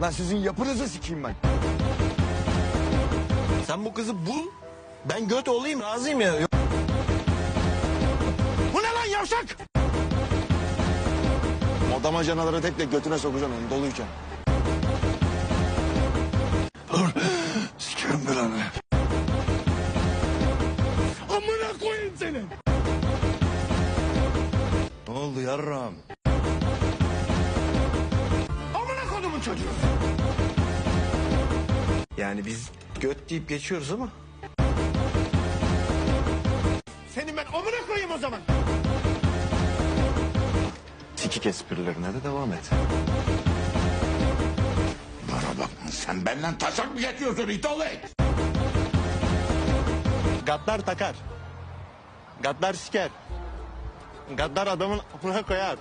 Lan sizin yapınızı sikeyim ben. Sen bu kızı bul. Ben göt olayım razıyım ya. Bu ne lan yavşak? O damacanaları tek tek götüne sokacaksın onu doluyken. Sikerim belanı. Amına koyayım seni. Ne oldu yarram? Çocuğu. Yani biz göt deyip geçiyoruz ama. Senin ben amına koyayım o zaman. Sikik esprilerine de devam et. Bana bak sen benden taşak mı geçiyorsun itolet? Gaddar takar. Gaddar siker. Gaddar adamın amına koyar.